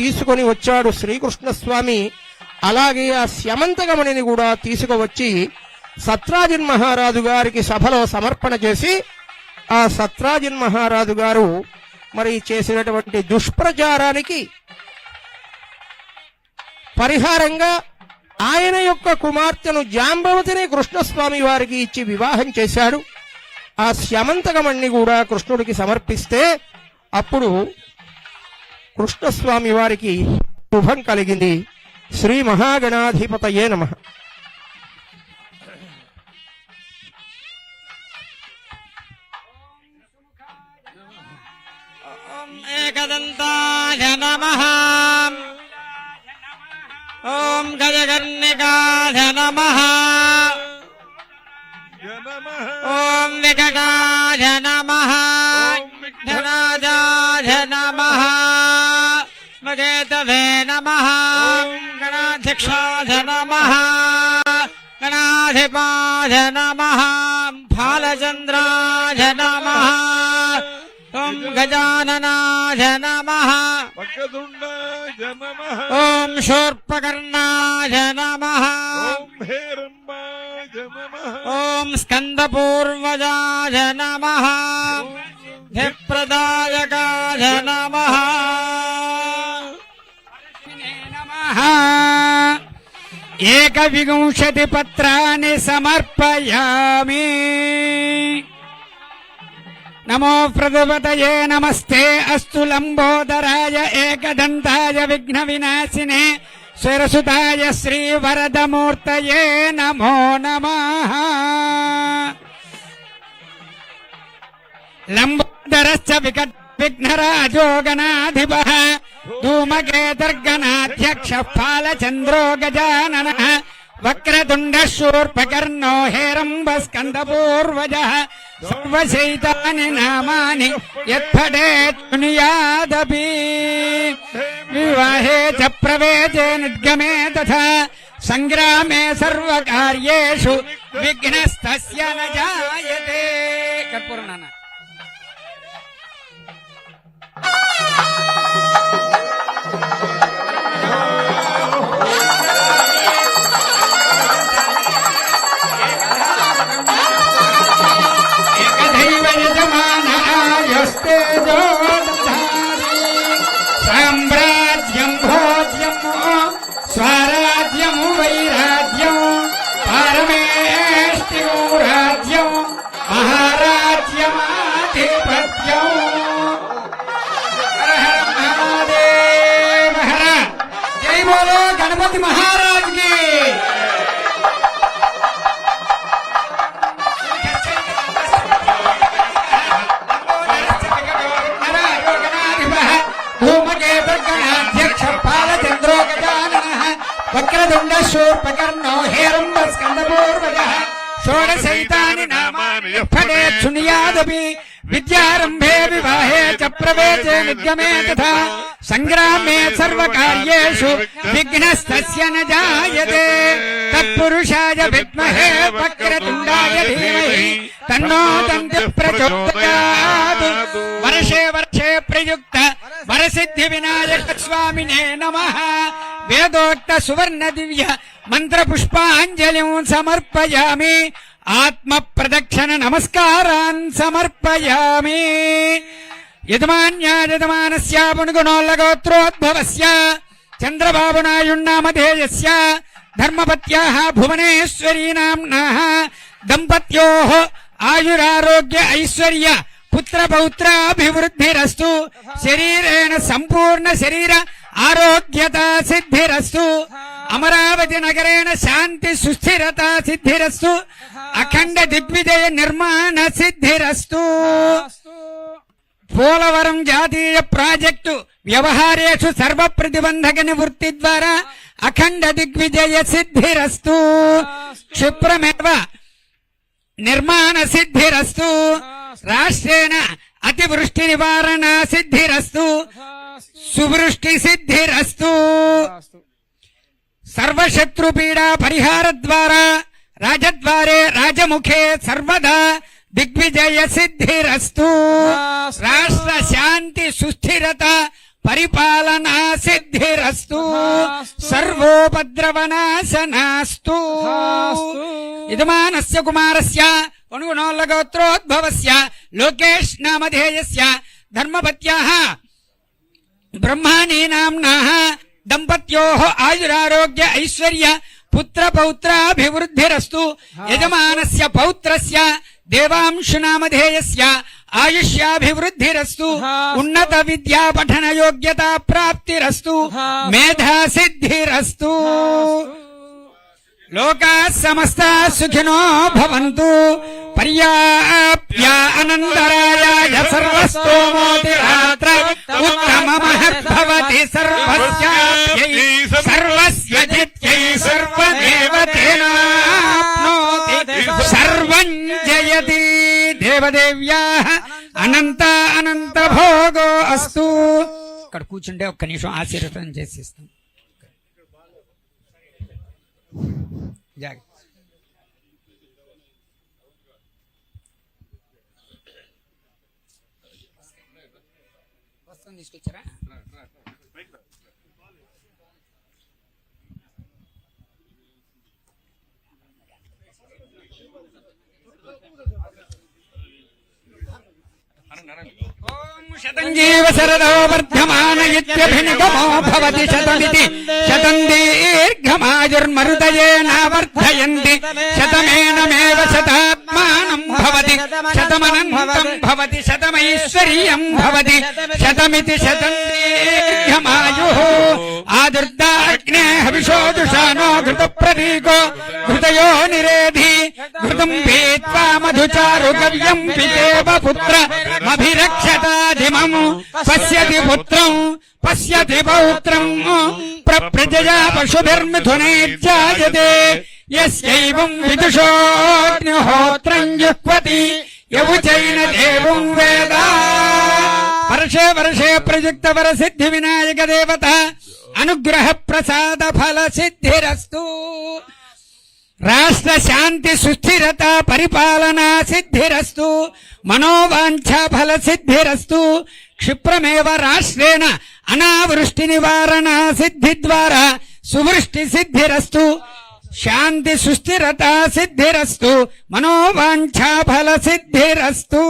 తీసుకొని వచ్చాడు శ్రీకృష్ణస్వామి. అలాగే ఆ స్యమంతగమణిని కూడా తీసుకువచ్చి సత్రాజిన్ మహారాజు గారికి సభలో సమర్పణ చేసి ఆ సత్రాజిన్ మహారాజు గారు మరి చేసినటువంటి దుష్ప్రచారానికి పరిహారంగా ఆయన యొక్క కుమార్తెను జాంబవతిని కృష్ణస్వామి వారికి ఇచ్చి వివాహం చేశాడు. ఆ శ్యమంతకమణ్ణి కూడా కృష్ణుడికి సమర్పిస్తే అప్పుడు కృష్ణస్వామి వారికి శుభం కలిగింది. శ్రీ మహాగణాధిపతయే నమ. ఏకదంతాయ నమ. ఓం గజగన్నికాయ నమ. ఓం వికటాయ నమ. गणकेतवे नमः गणाध्यक्षाध नमः गणाधिपाध नमः फालचन्द्राध नमः। ॐ गजाननाध नमः। ॐ शूर्पकर्णाय नमः। ॐ स्कन्दपूर्वजाय नमः। धिप्रदायकाय नमः। ఏక వింశతి పత్రాన్ని సమర్పయామి. నమో ప్రదుపతయే నమస్తే. అస్సు లంబోదరాయ ఏకదంతాయ విఘ్న వినాశినే. సురసుతాయ శ్రీ వరదమూర్తయే నమో నమ. లంబోదరశ్చ వికట్ విఘ్నరాజోగణాధిప धूमकेतर्गणाध्यक्षः फालचन्द्रो गजाननः वक्रतुण्डः शूर्पकर्णो हेरम्बस्कन्दपूर्वजः सर्वशैतानि नामानि यत्फटेत् शृणुयादपि विवाहे च प्रवेशे निर्गमे तथा सङ्ग्रामे सर्वकार्येषु विघ्नस्तस्य न जायते कर्पूरनाना महाराज्यमाधिपत्यम् हर हर महादेव जय बोलो गणपति महाराज की। धूमकेतर्गणाध्यक्ष पालचन्द्रो షోడశైతాని నామాని యఃఫలే శృణుయాదపి విద్యారంభే వివాహే చ ప్రవేశే నిగమే తథా సంగ్రామే సర్వకార్యేషు విఘ్నస్తస్య న జాయతే తత్పురుషాయ విద్మహే వక్రతుండాయ ధీమహి తన్నో దంతి ప్రచోదయాత్ వర్షే వర్షే ప్రయుక్త వరసిద్ధి వినాయక స్వామినే నమ. వేదోక్త సువర్ణ దివ్య మంత్ర పుష్పాంజలి సమర్పయామి. ఆత్మ ప్రదక్షిణ నమస్కారాన్ సమర్పయామి. యజమాన్యా యజమానస్య ధర్మపత్యా చంద్రబాబునాయుణ్ణామధేయస్య. ధర్మపత్యాః భువనేశ్వరీ నామ్నాః దంపత్యోః ఆయురారోగ్య ఐశ్వర్య పుత్ర పౌత్రాభివృద్ధిరస్తు శరీరేణ సంపూర్ణ శరీర ఆరోగ్యత సిద్ధిరస్సు అమరావతి నగరేణ శాంతి సుస్థిరత సిద్ధిరస్సు అఖండ దిగ్విజయ నిర్మాణ సిద్ధిరస్సు పోలవరం జాతీయ ప్రాజెక్టు వ్యవహారేషు సర్వ ప్రతిబంధక నివృత్తి ద్వారా అఖండ దిగ్విజయ సిద్ధిరస్తు. క్షిప్రమేవ నిర్మాణ సిద్ధిరస్తు. రాష్ట్రేణ అతివృష్టి నివారణ సిద్ధిరస్తు. సువృష్టి సిద్ధిరస్తు. సర్వశత్రు పీడా పరిహార ద్వారా రాజద్వారే రాజముఖే సర్వదా దిగ్విజయ సిద్ధిరస్తు. రాష్ట్ర శాంతి సుస్థిరత పరిపాలనా సిద్ధిరస్తు. సర్వోపద్రవనాశనాస్తు. యజమానస్య కుమారస్య అనుగుణోల్లగోత్రోద్భవస్య లోకేష్ నామధేయస్య ధర్మపత్యాః. బ్రహ్మాణీనాంనాః దంపత్యోః ఆయురారోగ్య ఐశ్వర్య పుత్ర పౌత్రాభివృద్ధిరస్తు యజమానస్య పౌత్రస్య దేవాంశునామధేయస్య ఆయుష్యాభివృద్ధిరస్తు. ఉన్నత విద్యా పఠన యోగ్యత ప్రాప్తిరస్తు. మేధా సిద్ధిరస్తు లోకా సమస్త సుఖినో భవంతు. పర్యాప్య అనంతరాయ సర్వస్తోమోతి రాత్ర ఉత్తమమహద్భవతి సర్వస్యాప్యై సర్వస్య జిత్యై సర్వదేవతేనాప్నోతి సర్వం జయతి దేవదేవ్యాః అనంత అనంత భోగో అస్తు ఇక్కడ కూర్చుంటే ఒక్క నిమిషం ఆశీర్వదం చేసిస్తాం. జాగ్రత్త. వస్తుంది తీసుకొచ్చారా? ఓం శతం జీవ శరదో వర్ధమాన ఇత్యభినిగమో భవతి శతమితి. శతం దీర్ఘమాయుర్మరుదయేన వర్ధయంతి. శతమేనమేవ శతాత్మానం భవతి. शतमनन्तं भवति। शतमैश्वर्यं भवति। शतमिति शतं दीर्घमायुः आदुर्दाग्ने हविषोदुषानो घृतप्रतीको घृतयो निरेधि। घृतं भीत्वा मधुचारुकव्यं पितेव पुत्रमभिरक्षताधिमम् पश्यति पुत्रम् पश्यति पौत्रम् प्रप्रजया पशुभिर्मिथुने जायते ప్రజయా పశుభిర్మిథునైర్జాయతే యస్యైవం విదుషోగ్నిహోత్రం జుహ్వతి యవుచైన దేవం వేద వర్షే వర్షే ప్రయుక్త వర సిద్ధి వినాయక దేవత అనుగ్రహ ప్రసాద ఫల సిద్ధిరస్తు రాష్ట్ర శాంతి సుస్థిరత పరిపాలనా సిద్ధిరస్తు మనోవాంఛ ఫల సిద్ధిరస్తు క్షిప్రమేవ రాష్ట్రేణ అనావృష్టి నివారణ సిద్ధి ద్వారా సువృష్టి సిద్ధిరస్తు శాంతి సుస్థిరత సిద్ధిరస్తు మనోవాంఛ ఫల సిద్ధిరస్తు.